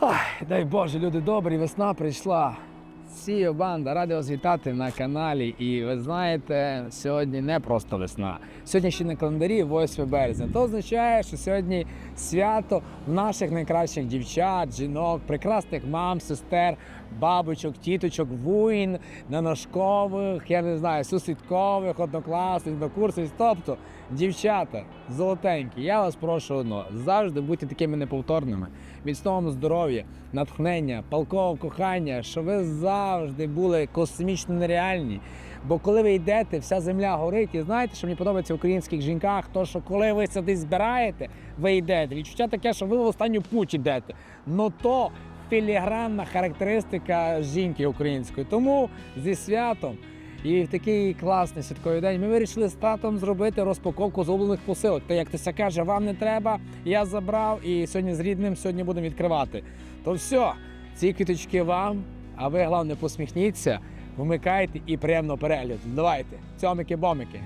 Ой, дай Боже, люди добрі, весна прийшла. Сіо банда, радий вас вітати на каналі. І ви знаєте, сьогодні не просто весна. Сьогодні ще на календарі 8 березня. То означає, що сьогодні свято наших найкращих дівчат, жінок, прекрасних мам, сестер, бабочок, тіточок, воїн, наношкових, я не знаю, сусідкових, однокласниць, однокурсниць. Тобто, дівчата, золотенькі, я вас прошу одно, завжди будьте такими неповторними. Міцного здоров'я, натхнення, палкового кохання, що ви завжди були космічно нереальні. Бо коли ви йдете, вся земля горить, і знаєте, що мені подобається в українських жінках, то що коли ви десь збираєте, ви йдете. Відчуття таке, що ви в останню путь йдете. Ну то філігранна характеристика жінки української. Тому зі святом і в такий класний святковий день ми вирішили з татом зробити розпаковку зроблених посилок. Та як Тося каже, вам не треба, я забрав і сьогодні з рідним сьогодні будемо відкривати. То все, ці квіточки вам, а ви головне посміхніться, вмикайте і приємного перегляду. Давайте, цьомики-бомики.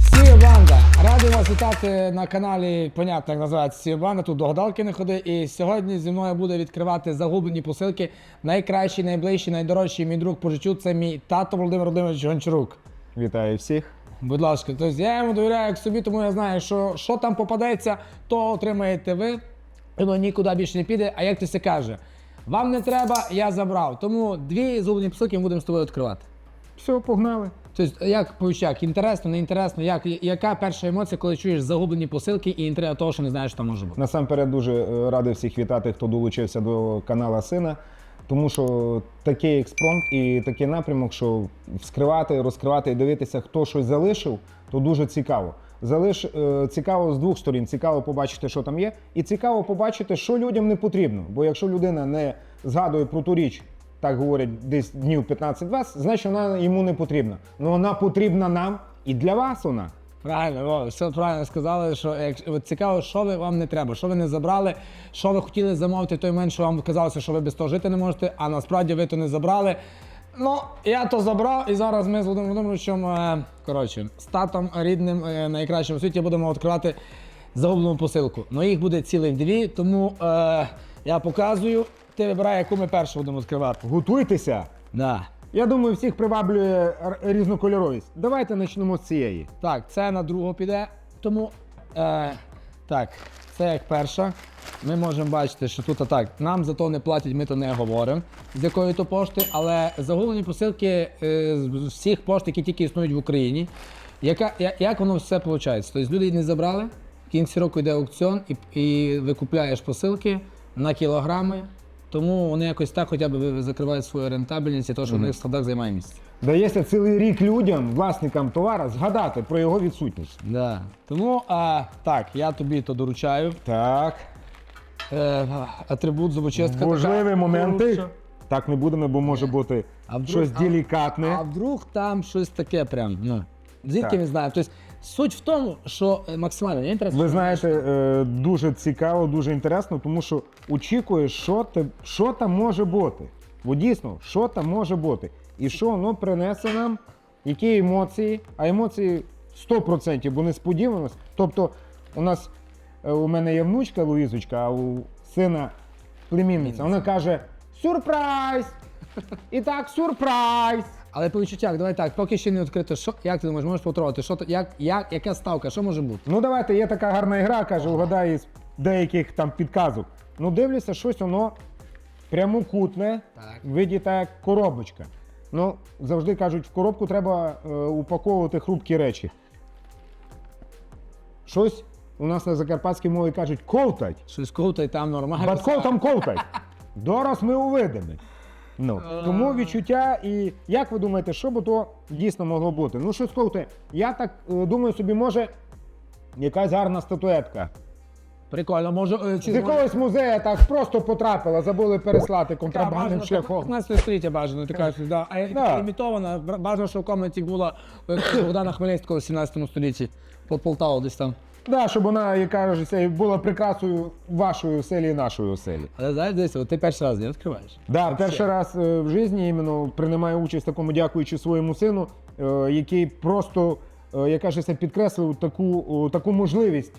Сію банда! Радий вас вітати на каналі, понятно, як називається Сію банда. Тут до гадалки не ходи. І сьогодні зі мною буде відкривати загублені посилки. Найкращий, найближчий, найдорожчий мій друг по життю це мій тато Володимир Володимирович Гончарук. Вітаю всіх. Будь ласка, тобто я йому довіряю як собі, тому я знаю, що що там попадеться, то отримаєте ви. Воно нікуди більше не піде. А як ти це каже? Вам не треба, я забрав. Тому дві зублені посилки ми будемо з тобою відкривати. Все, погнали. Тобто, як повіщак, інтересно, не інтересно, як, яка перша емоція, коли чуєш загублені посилки і інтрига того, що не знаєш, що там може бути? Насамперед дуже е, радий всіх вітати, хто долучився до канала сина. Тому що такий експромт і такий напрямок, що вскривати, розкривати і дивитися, хто щось залишив, то дуже цікаво. Залиш е, цікаво з двох сторін. Цікаво побачити, що там є, і цікаво побачити, що людям не потрібно. Бо якщо людина не згадує про ту річ, так говорять, десь днів 15-20, значить вона йому не потрібна. Ну вона потрібна нам і для вас вона. Правильно, о, все правильно сказали, що як, от цікаво, що ви вам не треба, що ви не забрали, що ви хотіли замовити той момент, що вам казалося, що ви без того жити не можете, а насправді ви то не забрали. Ну, я то забрав, і зараз ми з Володимиром Володимировичем, е, коротше, з татом рідним е, найкращим у світі будемо відкривати загублену посилку. Ну їх буде цілих дві, тому е, я показую. Ти вибирай, яку ми першу будемо відкривати. Готуйтеся! Да. Я думаю, всіх приваблює різнокольоровість. Давайте почнемо з цієї. Так, це на другу піде. Тому е, так, це як перша. Ми можемо бачити, що тут так, нам за то не платять, ми то не говоримо, з якої то пошти, але загублені посилки е, з всіх пошт, які тільки існують в Україні. Яка, як воно все виходить? Тобто люди не забрали, в кінці року йде аукціон і, і викупляєш посилки на кілограми. Тому вони якось так хоча б закривають свою рентабельність і то, що в них в складах займає місце. Дається цілий рік людям, власникам товара, згадати про його відсутність. Да. Тому а, так, я тобі то доручаю. Так, Е, атрибут зубочистка. важливі така моменти. грубша. Так не будемо, бо може бути А вдруг- щось а- делікатне. А вдруг там щось таке прям. Ну, звідки Так. ми знаємо? Тобто суть в тому, що е, максимально не інтересно. Ви знаєте, е, дуже цікаво, дуже інтересно, тому що очікуєш, що, те, що там може бути. Бо дійсно, що там може бути. І що воно принесе нам, які емоції, а емоції 100%, бо несподіваність. Тобто, у нас е, у мене є внучка Луїзочка, а у сина племінниця. Вона каже: сюрприз! І так, сюрприз! Але по відчуттях, давай так, поки ще не відкрито. Що, як ти думаєш, можеш повторювати? Що, як, як, яка ставка, що може бути? Ну давайте, є така гарна гра, каже, угадай із деяких там підказок. Ну дивлюся, щось воно прямокутне, Так. в виді так як коробочка. Ну, завжди кажуть, в коробку треба е, упаковувати хрупкі речі. Щось у нас на закарпатській мові кажуть ковтать. Щось ковтай там нормально. Батьков там ковтать. Дорос ми увидимо. Ну, тому відчуття, і як ви думаєте, що б то дійсно могло бути? Ну, щось ковтає. Я так е, думаю собі, може, якась гарна статуетка. Прикольно, може. е, З якогось музею так просто потрапила, забули переслати контрабандним шляхом. 15 століття бажано, ти кажеш, да. а як Да. така імітована, бажано, що в комнаті була Богдана Хмельницького в 17 столітті, під Полтаву десь там. Да, щоб вона, як кажеться, була прикрасою вашої оселі і нашої оселі. Але знаєш, десь, от ти перший раз не відкриваєш. Да, перший раз е, в житті іменно приймаю участь в такому, дякуючи своєму сину, е, який просто е, я кажеться, підкреслив таку, таку можливість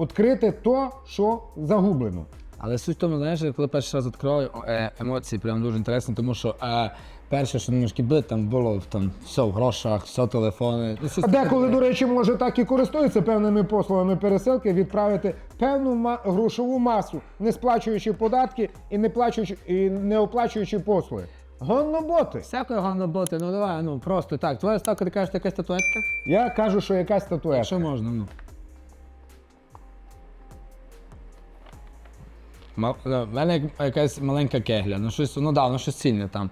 відкрити то, що загублено. Але суть в тому, знаєш, коли перший раз відкривав, е, емоції прям дуже інтересні, тому що е, перше, що немножки били, там було там все в грошах, все телефони. Ну, А деколи, до речі, може так і користуються певними послугами пересилки, відправити певну ма- грошову масу, не сплачуючи податки і не плачуючи і не оплачуючи послуги. Гонноботи. Всякої головне бути, ну давай, ну просто так. Твоя ставка, ти кажеш, якась статуетка? Я кажу, що якась статуетка. Що можна, ну. Е, В мене якась маленька кегля, ну щось, ну да, ну щось цінне там.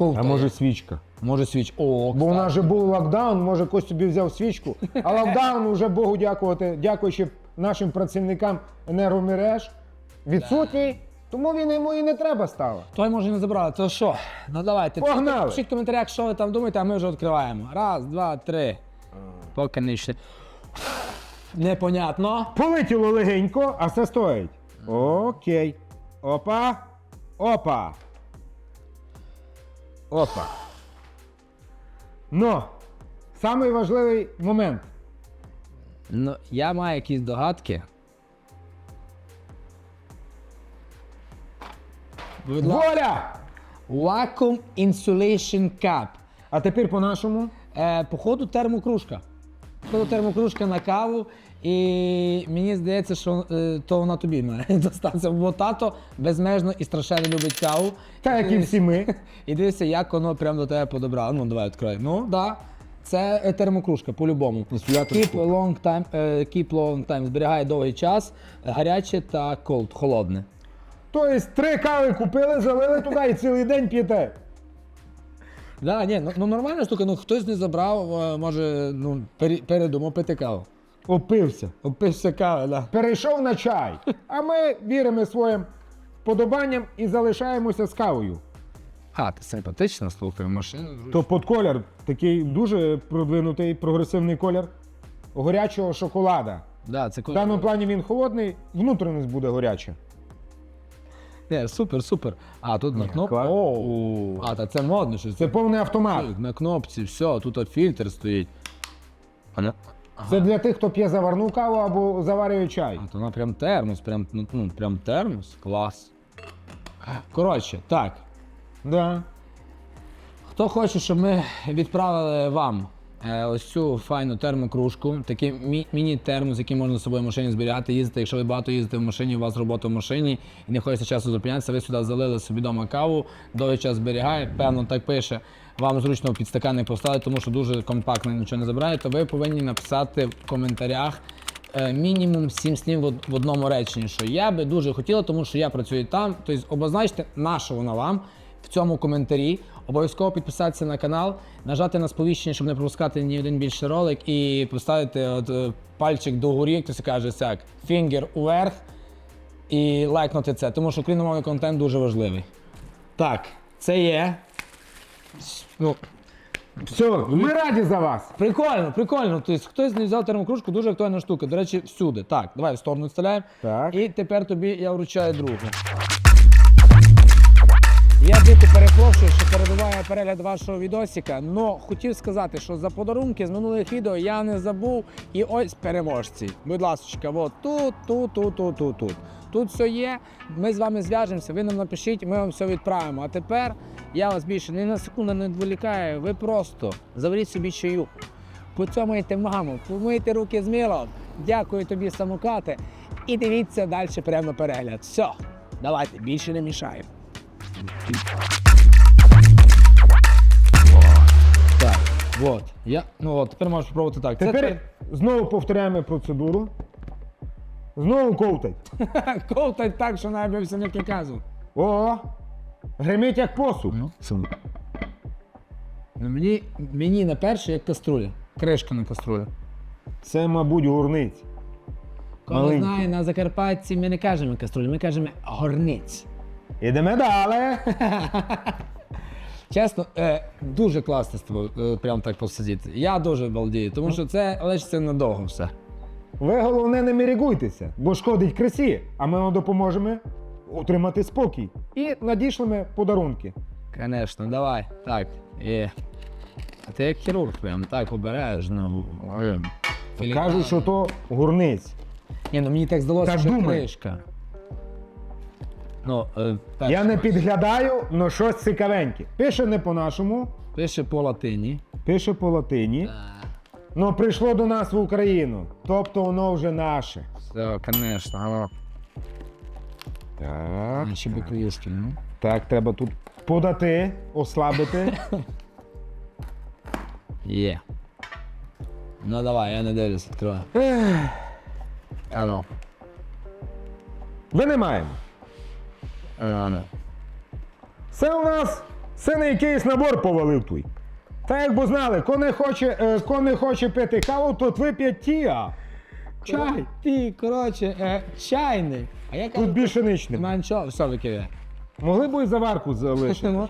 А може свічка? може свіч. О, Бо у нас же був локдаун, може хтось собі взяв свічку. А локдаун вже Богу дякувати, дякуючи нашим працівникам енергомереж, відсутній, тому він йому і не треба стало. Той може не забрали. То що? Ну давайте. Погнали! Пишіть в коментарях, що ви там думаєте, а ми вже відкриваємо. Раз, два, три. Поки не ще. Непонятно. Полетіло легенько, а все стоїть. Окей. Опа. Опа. Опа. Но. Самий важливий момент. Ну, я маю якісь догадки. Будь ласка. Воля! Vacuum Insulation Cup. А тепер по-нашому. Е, походу термокружка. Походу термокружка на каву. І мені здається, що е, то вона тобі має достатися. Бо тато безмежно і страшенно любить каву. Та як і всі ми. І дивися, як воно прямо до тебе подобрало. Ну, давай відкрой. Ну, да. Це е, термокружка по-любому. Keep long time, е, keep long time. Зберігає довгий час, гаряче та cold, холодне. Тобто три кави купили, залили туди і цілий день п'єте. Да, ні, ну, ну нормальна штука, ну хтось не забрав, е, може, ну, пері- передумав пити каву. Опився. Опився кави, да. Перейшов на чай. А ми віримо своїм вподобанням і залишаємося з кавою. А, ти симпатично слухай, машину. То під колір такий дуже продвинутий прогресивний колір горячого шоколада. Да, це В даному плані він холодний, внутрішність буде горяча. Не, супер, супер. А, тут на кнопці. клас. О, а, та це модно щось. Це повний автомат. На кнопці, все, тут фільтр стоїть. Це для тих, хто п'є заварну каву або заварює чай. а то вона прям термос, прям, ну, ну, прям термос, клас. Коротше, так. Да. Хто хоче, щоб ми відправили вам ось цю файну термокружку, такий мі- міні-термос, який можна з собою в машині зберігати, їздити. Якщо ви багато їздите в машині, у вас робота в машині і не хочеться часу зупинятися, ви сюди залили собі вдома каву, довгий час зберігає, певно, так пише. Вам зручно під стакани поставити, тому що дуже компактно нічого не забирає, то ви повинні написати в коментарях е, мінімум 7 слів в одному реченні, що я би дуже хотіла, тому що я працюю там. Тобто обозначте, на що вона вам в цьому коментарі. Обов'язково підписатися на канал, нажати на сповіщення, щоб не пропускати ні один більший ролик, і поставити от, е, пальчик догорі, як хтось каже, так, фінгер уверх і лайкнути це, тому що україномовний контент дуже важливий. Так, це є. Ну, Все, ми раді за вас. Прикольно, прикольно. Тобто хтось не взяв термокружку, дуже актуальна штука. До речі, всюди. Так, давай в сторону вставляємо. Так. І тепер тобі я вручаю другу. Я дико перепрошую, що перебуваю перегляд вашого відосика, але хотів сказати, що за подарунки з минулих відео я не забув. І ось переможці. Будь ласка, от тут, тут, тут, тут, тут, тут. Тут все є. Ми з вами зв'яжемося, ви нам напишіть, ми вам все відправимо. А тепер я вас більше ні на секунду не відволікаю. Ви просто заваріть собі чаюху. Поцьомайте маму, помийте руки з милом. Дякую тобі, самокати. І дивіться далі прямо перегляд. Все, давайте, більше не мішаємо. Так, от. Я, ну от, тепер можеш спробувати так. Це Тепер знову повторяємо процедуру. Знову ковтать. ковтать так, що навіть не казу. О! Гримить як посуд. Ну, мені, мені на перше як каструля. Кришка на каструлю. Це, мабуть, гурниць. Кого Маленький. знає, на Закарпатті ми не кажемо каструлі, ми кажемо горниць. Ідемо далі. Чесно, е, дуже класно з тобою е, прям так посидіти. Я дуже балдію, тому що це лишиться надовго все. Ви головне не мірігуйтеся, бо шкодить красі, а ми вам допоможемо утримати спокій. І надішлемо подарунки. Конечно, давай. Так. І... А ти як хірург прям так обережно. Ой. Кажуть, що то гурниць. Ні, ну мені так здалося, Так що думай. кришка. Ну, е, перше, Я не підглядаю, але щось цікавеньке. Пише не по-нашому, Пише по латині. пише по латині. Ну прийшло до нас в Україну. Тобто воно вже наше. Все, звісно. алло. Так. Ще українськи, ну. Так, треба тут подати, ослабити. Є. Ну давай, я не дивлюсь, відкриваю. Алло. Ви не маємо. Це у нас син якийсь набор повалив той. Та як бо знали, ко не хоче, е, ко не хоче пити каву, то вип'є тіа. Чай. Ти, коротше, е, чайник. А я Тут більше ніч не. Нема нічого, все викидає. Могли б і заварку залишити.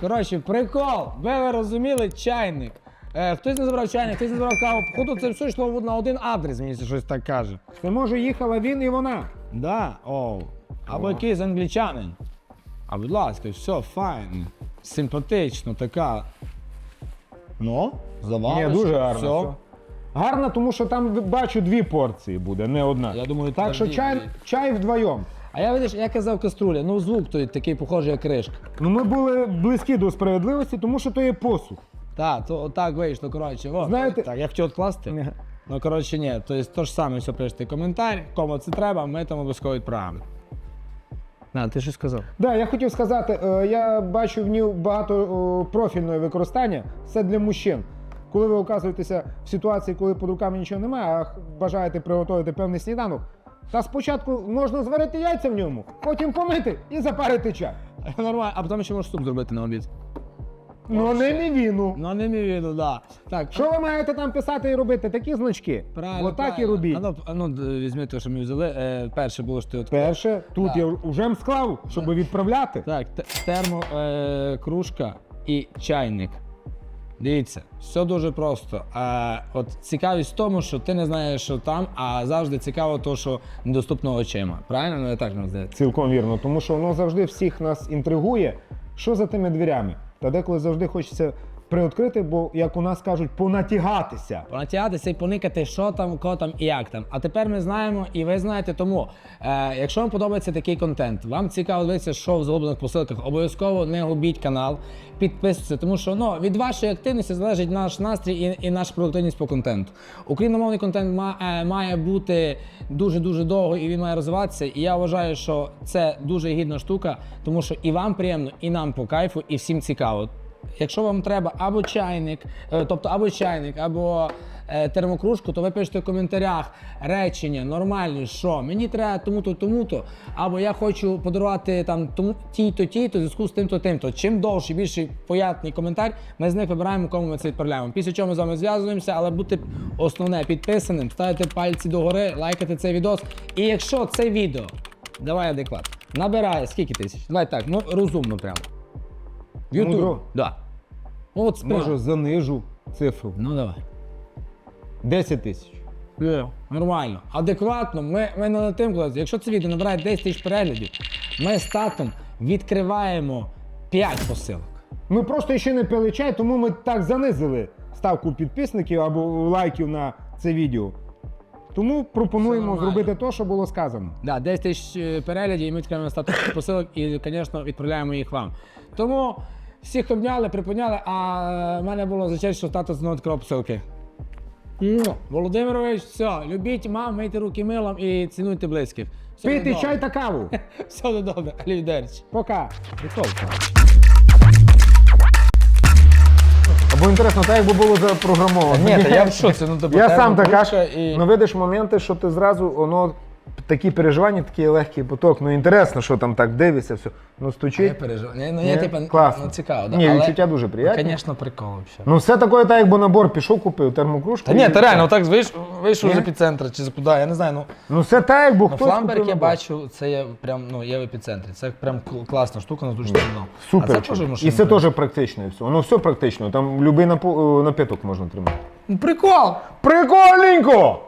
Коротше, прикол. Ви, ви розуміли, чайник. Е, хтось не забрав чайник, хтось не забрав каву. Походу, це все йшло на один адрес, мені щось так каже. Це може їхала він і вона. Да, о. Або якийсь англічанин. А будь ласка, все, файн. Симпатично, така. Ну, завалиш. Ні, дуже гарно. Все. Гарно, тому що там бачу дві порції буде, не одна. Я думаю, так що дві чай, чай вдвоєм. А я видиш, я казав каструля, ну звук той такий похожий, як кришка. Ну ми були близькі до справедливості, тому що то є посух. Так, то так вийшло, коротше. О, Знаєте- так, я хотів відкласти. Ну, коротше, ні, тобто то ж саме все пишете коментар, кому це треба, ми там обов'язково відправимо. На, ти щось сказав? Да, я хотів сказати, е, я бачу в ній багато о, профільного використання. Це для мужчин. Коли ви оказуєтеся в ситуації, коли під руками нічого немає, а х- бажаєте приготувати певний сніданок, та спочатку можна зварити яйця в ньому, потім помити і запарити чай. Нормально, а потім ще можеш суп зробити на обід. Ну не мівіну. Ну, не мій віду, да. Так, Що ви маєте там писати і робити? Такі значки. правильно. Отак і робіть. А ну, а ну візьми те, що ми взяли. Е, перше було, що ти от... Перше, тут Да. я вже склав, щоб відправляти. Так, те- термо, е, кружка і чайник. Дивіться, все дуже просто. А, от цікавість в тому, що ти не знаєш, що там, а завжди цікаво то, що недоступно очима. Правильно? Ну, я так нам здається. Цілком вірно, тому що воно завжди всіх нас інтригує. Що за тими дверями? Та деколи завжди хочеться приоткрити, бо, як у нас кажуть, понатягатися. Понатягатися і поникати, що там, кого там і як там. А тепер ми знаємо, і ви знаєте, тому е, якщо вам подобається такий контент, вам цікаво дивитися, що в залоблених посилках, обов'язково не губіть канал, підписуйтесь, тому що ну, від вашої активності залежить наш настрій і, і наша продуктивність по контенту. Україномовний контент ма, е, має бути дуже дуже довго і він має розвиватися. І я вважаю, що це дуже гідна штука, тому що і вам приємно, і нам по кайфу, і всім цікаво. Якщо вам треба або чайник, е, тобто або чайник, або е, термокружку, то ви пишете в коментарях речення нормальні, що мені треба тому-то, тому-то, або я хочу подарувати там тій-то, тій-то, зв'язку з тим-то, тим-то. Чим довший, більший поятний коментар, ми з них вибираємо, кому ми це відправляємо. Після чого ми з вами зв'язуємося, але бути основне підписаним, ставити пальці догори, лайкати цей відос. І якщо це відео, давай адекват, набирає скільки тисяч? Давай так, ну розумно прямо. Мудро. Да. От спрямо. Може, занижу цифру. Ну давай. 10 тисяч. Є, нормально. Адекватно, ми, ми не летим кудись. Якщо це відео набирає 10 тисяч переглядів, ми з татом відкриваємо 5 посилок. Ми просто ще не пили чай, тому ми так занизили ставку підписників або лайків на це відео. Тому пропонуємо зробити те, що було сказано. Да, 10 тисяч е, переглядів, і ми відкриваємо статус посилок і, звісно, відправляємо їх вам. Тому всіх обняли, припиняли, а е, в мене було за честь, що тато знову відкривав посилки. Володимирович, все, любіть мам, мийте руки милом і цінуйте близьких. Все буде Пийте добре. чай та каву. Все буде добре, Алівдерч. Пока. Або інтересно, так якби було запрограмовано. Ні, та я в шоці, ну тобто Я сам така кружка ж. і- Ну видиш моменти, що ти зразу воно такі переживання, такий легкий поток. Ну інтересно, що там так дивишся, все. Ну Я переживаю. Ні, ну Ні? я типа Класно. ну, цікаво, да. Ні, але... відчуття дуже приємні. Ну, звісно, прикол взагалі. Ну все таке, так якби набор пішов, купив термокружку. Та ні, та реально, отак вийшов, вийшов Ні? з епіцентра чи з куди, я не знаю. Ну, Ну все так, якби ну хтось фламберг купив я набор. бачу, це є прям, ну, є в епіцентрі. Це прям кл- класна штука, на дуже давно. Супер. А це теж машина. і це теж практично і все. Воно все практично. Там будь-який напиток можна тримати. Ну, Прикол! Прикольненько!